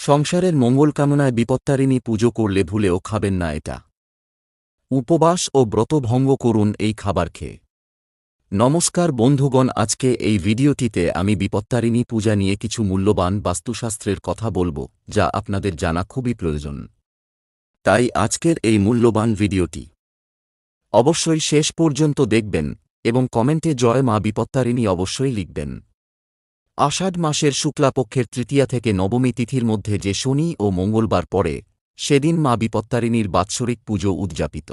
সংসারের মঙ্গল কামনায় বিপত্তারিণী পুজো করলে ভুলেও খাবেন না এটা। উপবাস ও ব্রত ভঙ্গ করুন এই খাবার খেয়ে। নমস্কার বন্ধুগণ, আজকে এই ভিডিওটিতে আমি বিপত্তারিণী পূজা নিয়ে কিছু মূল্যবান বাস্তুশাস্ত্রের কথা বলব, যা আপনাদের জানা খুবই প্রয়োজন। তাই আজকের এই মূল্যবান ভিডিওটি। অবশ্যই শেষ পর্যন্ত দেখবেন এবং কমেন্টে জয় মা বিপত্তারিণী অবশ্যই লিখবেন। আষাঢ় মাসের শুক্লাপক্ষের তৃতীয়া থেকে নবমী তিথির মধ্যে যে শনি ও মঙ্গলবার পড়ে, সেদিন মা বিপত্তারিণীর বাৎসরিক পুজো উদযাপিত।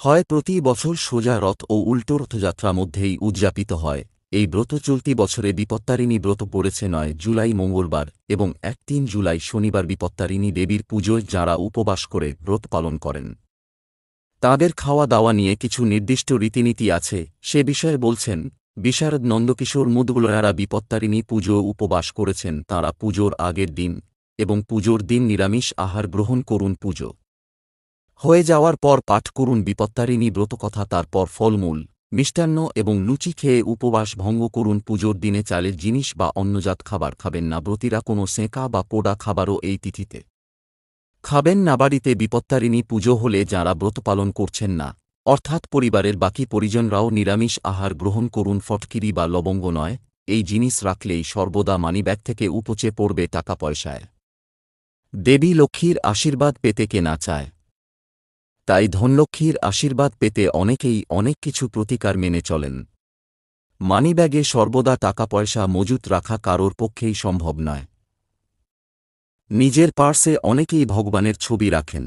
হয় প্রতি বছর সোজা রথ ও উল্টো রথযাত্রা মধ্যেই উদযাপিত হয়। এই ব্রত চলতি বছরে বিপত্তারিণী ব্রত পড়েছে নয় জুলাই মঙ্গলবার এবং এক তিন জুলাই শনিবার বিপত্তারিণী দেবীর পুজোয় যাঁরা উপবাস করে ব্রত পালন করেন। তাঁদের খাওয়া দাওয়া নিয়ে কিছু নির্দিষ্ট রীতিনীতি আছে, সে বিষয়ে বলছেন বিশারদ নন্দকিশোর মুদগুলারা বিপত্তারিণী পুজো উপবাস করেছেন তাঁরা পুজোর আগের দিন এবং পুজোর দিন নিরামিষ আহার গ্রহণ করুন পুজো। হয়ে যাওয়ার পর পাঠ করুন বিপত্তারিণী ব্রতকথা, তারপর ফলমূল, মিষ্টান্ন এবং লুচি খেয়ে উপবাস ভঙ্গ করুন পুজোর দিনে চালের জিনিস বা অন্নজাত খাবার। খাবেন না ব্রতীরা কোনো সেঁকা বা পোড়া খাবারও এই তিথিতে। খাবেন না বাড়িতে বিপত্তারিণী পুজো হলে যাঁরা ব্রত পালন করছেন না অর্থাৎ পরিবারের বাকি পরিজনরাও নিরামিষ আহার গ্রহণ করুন, ফটকিরি বা লবঙ্গ নয়। এই জিনিস রাখলেই সর্বদা মানিব্যাগ থেকে উপচে পড়বে টাকা পয়সায় দেবী লক্ষ্মীর আশীর্বাদ পেতে কে না চায়? তাই ধনলক্ষ্মীর আশীর্বাদ পেতে অনেকেই অনেক কিছু প্রতিকার মেনে চলেন। মানিব্যাগে সর্বদা টাকা পয়সা মজুত রাখা কারোর পক্ষেই সম্ভব নয়। নিজের পার্সে অনেকেই ভগবানের ছবি রাখেন।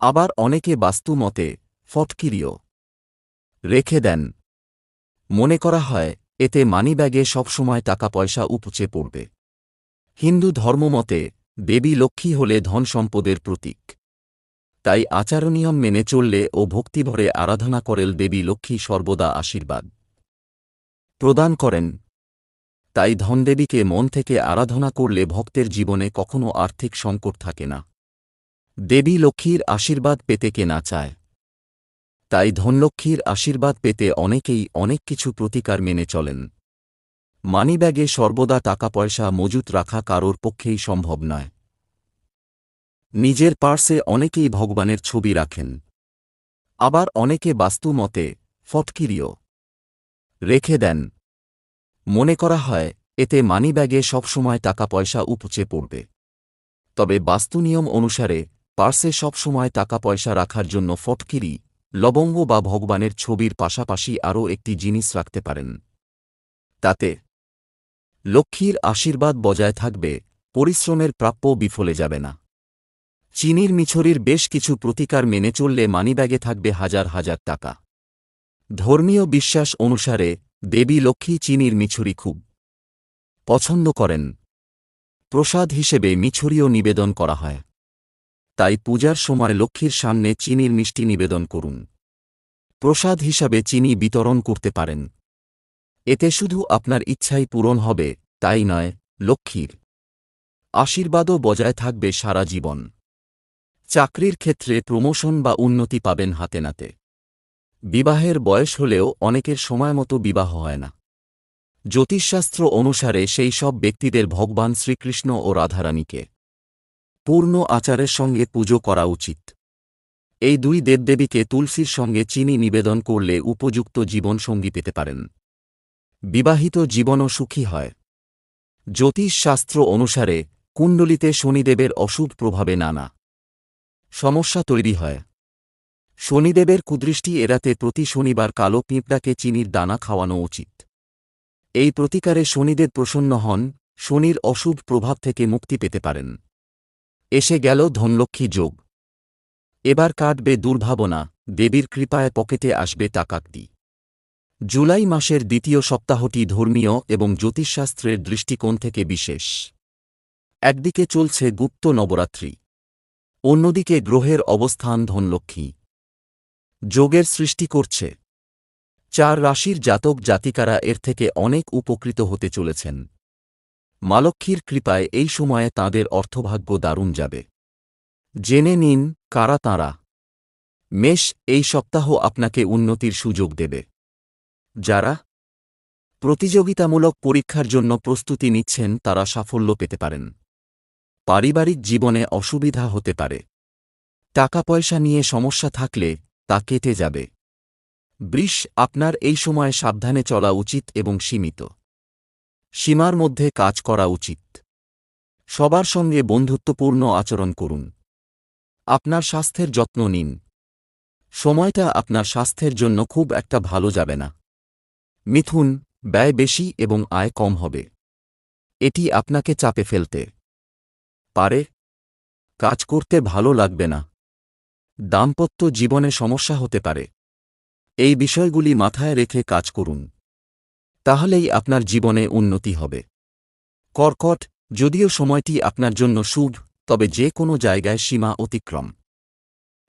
আবার অনেকে বাস্তু মতে ফটকিরিও। রেখে দেন। মনে করা হয়, এতে মানিব্যাগে সবসময় টাকা পয়সা উপচে পড়বে। হিন্দু ধর্মমতে, দেবী লক্ষ্মী হলে ধন সম্পদের প্রতীক। তাই আচারনিয়ম মেনে চললে ও ভক্তিভরে আরাধনা করেল দেবী লক্ষ্মী সর্বদা আশীর্বাদ। প্রদান করেন। তাই ধনদেবীকে মন থেকে আরাধনা করলে ভক্তের জীবনে কখনো আর্থিক সংকট থাকে না। দেবী লক্ষ্মীর আশীর্বাদ পেতে কে না চায়। তাই ধনলক্ষ্মীর আশীর্বাদ পেতে অনেকেই অনেক কিছু প্রতিকার মেনে চলেন। মানিব্যাগে সর্বদা টাকা পয়সা মজুত রাখা কারোর পক্ষেই সম্ভব নয়। নিজের পার্সে অনেকেই ভগবানের ছবি রাখেন। আবার অনেকে বাস্তু মতে ফটকিরিও রেখে দেন। মনে করা হয়, এতে মানিব্যাগে সবসময় টাকা পয়সা উপচে পড়বে। তবে বাস্তু নিয়ম অনুসারে পার্সে সবসময় টাকা পয়সা রাখার জন্য ফটকিরি লবঙ্গ বা ভগবানের ছবির পাশাপাশি আরও একটি জিনিস রাখতে পারেন। তাতে লক্ষ্মীর আশীর্বাদ বজায় থাকবে, পরিশ্রমের প্রাপ্য বিফলে যাবে না। চিনির মিছরির বেশ কিছু প্রতিকার মেনে চললে মানিব্যাগে থাকবে হাজার হাজার টাকা। ধর্মীয় বিশ্বাস অনুসারে দেবী লক্ষ্মী চিনির মিছরি খুব পছন্দ করেন। প্রসাদ হিসেবে মিছরিও নিবেদন করা হয়। তাই পূজার সময় লক্ষ্মীর সামনে চিনির মিষ্টি নিবেদন করুন। প্রসাদ হিসাবে চিনি বিতরণ করতে পারেন। এতে শুধু আপনার ইচ্ছাই পূরণ হবে, তাই নয়, লক্ষ্মীর। আশীর্বাদও বজায় থাকবে সারা জীবন। চাকরির ক্ষেত্রে প্রমোশন বা উন্নতি পাবেন হাতে নাতে। বিবাহের বয়স হলেও অনেকের সময়মতো বিবাহ হয় না। জ্যোতিষশাস্ত্র অনুসারে সেই সব ব্যক্তিদের ভগবান শ্রীকৃষ্ণ ও রাধারানীকে পূর্ণ আচারের সঙ্গে পুজো করা উচিত। এই দুই দেবদেবীকে তুলসীর সঙ্গে চিনি নিবেদন করলে উপযুক্ত জীবনসঙ্গী পেতে পারেন। বিবাহিত জীবনও সুখী হয়। জ্যোতিষশাস্ত্র অনুসারে কুণ্ডলিতে শনিদেবের অশুভ প্রভাবে নানা সমস্যা তৈরি হয়। শনিদেবের কুদৃষ্টি এড়াতে প্রতি শনিবার কালো পিঁপড়াকে চিনির দানা খাওয়ানো উচিত। এই প্রতিকারে শনিদেব প্রসন্ন হন, শনির অশুভ প্রভাব থেকে মুক্তি পেতে পারেন। এসে গেল ধনলক্ষ্মী যোগ। এবার কাটবে দুর্ভাবনা, দেবীর কৃপায় পকেটে আসবে টাকাকদি জুলাই মাসের দ্বিতীয় সপ্তাহটি ধর্মীয় এবং জ্যোতিষশাস্ত্রের দৃষ্টিকোণ থেকে বিশেষ। একদিকে চলছে গুপ্ত নবরাত্রি। অন্যদিকে গ্রহের অবস্থান ধনলক্ষ্মী। যোগের সৃষ্টি করছে। চার রাশির জাতক জাতিকারা এর থেকে অনেক উপকৃত হতে চলেছেন। মালক্ষীর কৃপায় এই সময়ে তাঁদের অর্থভাগ্য দারুণ যাবে। জেনে নিন, কারা তাঁরা? মেষ, এই সপ্তাহ আপনাকে উন্নতির সুযোগ দেবে। যারা? প্রতিযোগিতামূলক পরীক্ষার জন্য প্রস্তুতি নিচ্ছেন, তারা সাফল্য পেতে পারেন। পারিবারিক জীবনে অসুবিধা হতে পারে। টাকা পয়সা নিয়ে সমস্যা থাকলে, তা কেটে যাবে। বৃষ, আপনার এই সময় সাবধানে চলা উচিত এবং সীমিত। সীমার মধ্যে কাজ করা উচিত। সবার সঙ্গে বন্ধুত্বপূর্ণ আচরণ করুন। আপনার স্বাস্থ্যের যত্ন নিন। সময়টা আপনার স্বাস্থ্যের জন্য খুব একটা ভালো যাবে না। মিথুন, ব্যয় বেশি এবং আয় কম হবে। এটি আপনাকে চাপে ফেলতে পারে। কাজ করতে ভালো লাগবে না। দাম্পত্য জীবনে সমস্যা হতে পারে। এই বিষয়গুলি মাথায় রেখে কাজ করুন। তাহলেই আপনার জীবনে উন্নতি হবে। কর্কট, যদিও সময়টি আপনার জন্য শুভ, তবে যে কোনো জায়গায় সীমা অতিক্রম।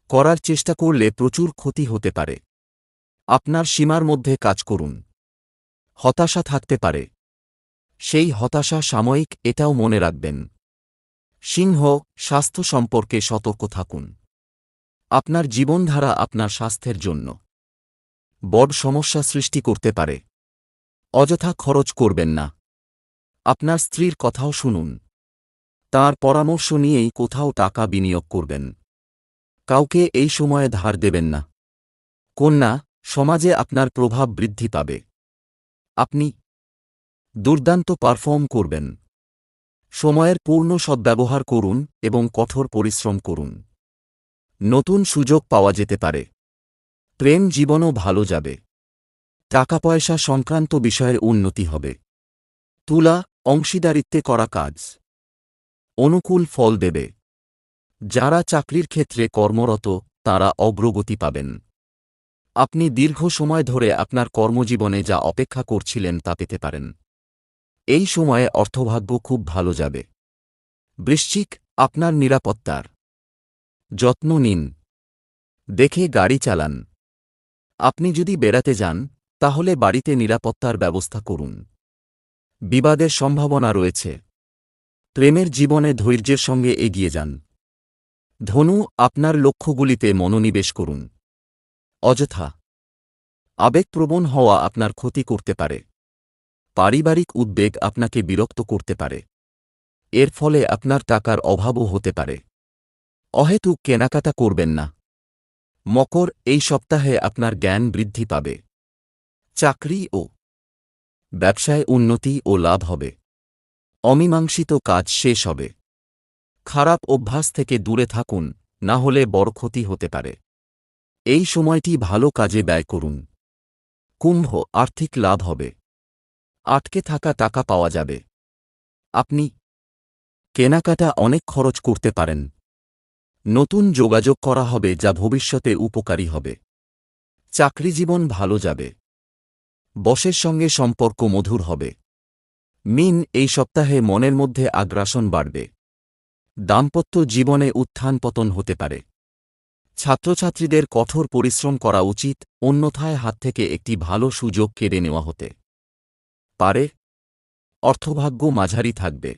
করার চেষ্টা করলে প্রচুর ক্ষতি হতে পারে। আপনার সীমার মধ্যে কাজ করুন। হতাশা থাকতে পারে। সেই হতাশা সাময়িক, এটাও মনে রাখবেন। সিংহ, স্বাস্থ্য সম্পর্কে সতর্ক থাকুন। আপনার জীবনধারা আপনার স্বাস্থ্যের জন্য। বড় সমস্যা সৃষ্টি করতে পারে। অযথা খরচ করবেন না। আপনার স্ত্রীর কথাও শুনুন। তার পরামর্শ নিয়েই কোথাও টাকা বিনিয়োগ করবেন। কাউকে এই সময়ে ধার দেবেন না। কন্যা, সমাজে আপনার প্রভাব বৃদ্ধি পাবে। আপনি দুর্দান্ত পারফর্ম করবেন। সময়ের পূর্ণ সদ্ব্যবহার করুন এবং কঠোর পরিশ্রম করুন। নতুন সুযোগ পাওয়া যেতে পারে। প্রেম জীবনও ভালো যাবে। টাকা পয়সা সংক্রান্ত বিষয়ের উন্নতি হবে। তুলা, অংশীদারিত্বে করা কাজ। অনুকূল ফল দেবে। যারা চাকরির ক্ষেত্রে কর্মরত, তারা অগ্রগতি পাবেন। আপনি দীর্ঘ সময় ধরে আপনার কর্মজীবনে যা অপেক্ষা করছিলেন তা পেতে পারেন। এই সময়ে অর্থভাগ্য খুব ভালো যাবে। বৃশ্চিক, আপনার নিরাপত্তার। যত্ন নিন। দেখে গাড়ি চালান। আপনি যদি বেড়াতে যান তাহলে বাড়িতে নিরাপত্তার ব্যবস্থা করুন। বিবাদের সম্ভাবনা রয়েছে। প্রেমের জীবনে ধৈর্যের সঙ্গে এগিয়ে যান। ধনু আপনার লক্ষ্যগুলিতে মনোনিবেশ করুন। অযথা। আবেগপ্রবণ হওয়া আপনার ক্ষতি করতে পারে। পারিবারিক উদ্বেগ আপনাকে বিরক্ত করতে পারে। এর ফলে আপনার টাকার অভাবও হতে পারে। অহেতুক কেনাকাটা করবেন না। মকর এই সপ্তাহে আপনার জ্ঞান বৃদ্ধি পাবে। চাকরি ও ব্যবসায় উন্নতি ও লাভ হবে। অমীমাংসিত কাজ শেষ হবে। খারাপ অভ্যাস থেকে দূরে থাকুন, না হলে বড় ক্ষতি হতে পারে। এই সময়টি ভালো কাজে ব্যয় করুন। কুম্ভ, আর্থিক লাভ হবে। আটকে থাকা টাকা পাওয়া যাবে। আপনি কেনাকাটা অনেক খরচ করতে পারেন। নতুন যোগাযোগ করা হবে যা ভবিষ্যতে উপকারী হবে। চাকরি জীবন ভালো যাবে। বসের সঙ্গে সম্পর্ক মধুর হবে। মিন এই সপ্তাহে মনের মধ্যে আগ্রাসন বাড়বে। দাম্পত্য জীবনে উত্থান পতন হতে পারে। ছাত্রছাত্রীদের কঠোর পরিশ্রম করা উচিত, অন্যথায় হাত থেকে একটি ভালো সুযোগ কেড়ে নেওয়া হতে পারে। অর্থভাগ্য মাঝারি থাকবে।